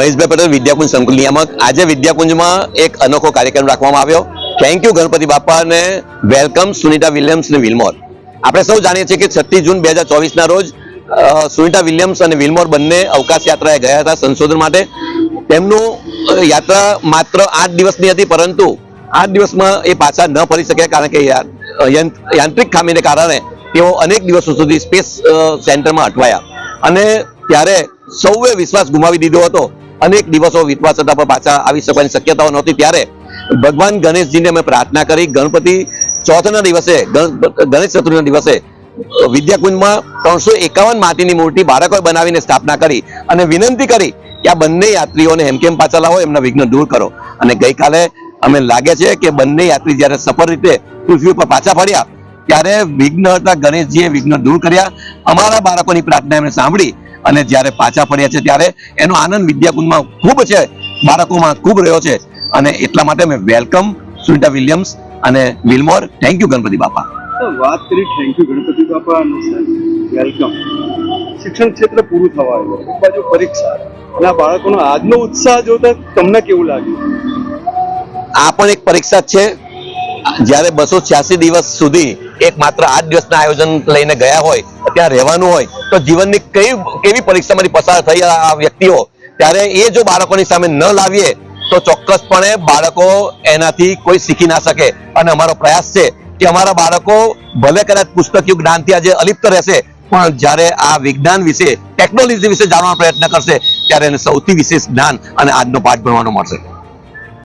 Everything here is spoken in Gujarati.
મહેશભાઈ પટેલ, વિદ્યાકુંજ સંકુલ નિયામક. આજે વિદ્યાકુંજમાં એક અનોખો કાર્યક્રમ રાખવામાં આવ્યો. થેન્ક યુ ગણપતિ બાપા અને વેલકમ સુનિતા વિલિયમ્સ અને વિલમોર. આપણે સૌ જાણીએ છીએ કે છત્રીસ જૂન બે ના રોજ સુનિતા વિલિયમ્સ અને વિલમોર બંને અવકાશ યાત્રાએ ગયા હતા સંશોધન માટે. તેમનું યાત્રા માત્ર આઠ દિવસની હતી, પરંતુ આઠ દિવસમાં એ પાછા ન ફરી શક્યા કારણ કે યાંત્રિક ખામીને કારણે તેઓ અનેક દિવસો સુધી સ્પેસ સેન્ટરમાં અટવાયા. અને ત્યારે સૌએ વિશ્વાસ ગુમાવી દીધો હતો અનેક દિવસો વીતવા છતાં પણ પાછા આવી શકવાની શક્યતાઓ નહોતી. ત્યારે ભગવાન ગણેશજીને અમે પ્રાર્થના કરી, ગણપતિ ચોથના દિવસે ગણેશ ચતુર્થીના દિવસે વિદ્યાકુંજમાં ત્રણસો એકાવન માટીની મૂર્તિ બાળકોએ બનાવીને સ્થાપના કરી અને વિનંતી કરી કે આ બંને યાત્રીઓને હેમકેમ પાછા લાવો, એમના વિઘ્ન દૂર કરો. અને ગઈકાલે અમે લાગે છે કે બંને યાત્રી જ્યારે સફળ રીતે પૃથ્વી ઉપર પાછા ફર્યા ત્યારે વિઘ્ન હતા, ગણેશજીએ વિઘ્ન દૂર કર્યા. અમારા બાળકોની પ્રાર્થના એમણે સાંભળી અને જ્યારે પાછા પડ્યા છે ત્યારે એનો આનંદ વિદ્યાકુંજમાં ખૂબ છે બાળકોમાં ખૂબ રહ્યો છે. અને એટલા માટે મેં વેલકમ સુનિતા વિલિયમ્સ અને વિલમોર. થેન્ક યુ ગણપતિ બાપા. વાત કરી થેન્ક યુ ગણપતિ બાપા વેલકમ શિક્ષણ ક્ષેત્ર પૂરું થવા આવ્યું. એક બાજુ પરીક્ષા. અને આ બાળકોનો આજનો ઉત્સાહ જોતા તમને કેવું લાગ્યું? આ પણ એક પરીક્ષા છે. જ્યારે બસો છ્યાસી દિવસ સુધી એક માત્ર આઠ દિવસના આયોજન લઈને ગયા હોય ત્યાં રહેવાનું હોય તો જીવનની કઈ કેવી પરીક્ષામાંથી પસાર થઈ આ વ્યક્તિઓ? ત્યારે એ જો બાળકોની સામે ન લાવીએ, તો ચોક્કસપણે બાળકો એનાથી કોઈ શીખી ના શકે. અને અમારો પ્રયાસ છે કે અમારા બાળકો ભલે કદાચ પુસ્તકીય જ્ઞાનથી આજે અલિપ્ત રહેશે, પણ જ્યારે આ વિજ્ઞાન વિશે, ટેકનોલોજી વિશે જાણવાનો પ્રયત્ન કરશે, ત્યારે એને સૌથી વિશેષ જ્ઞાન અને આજનો પાઠ ભણવાનો મળશે.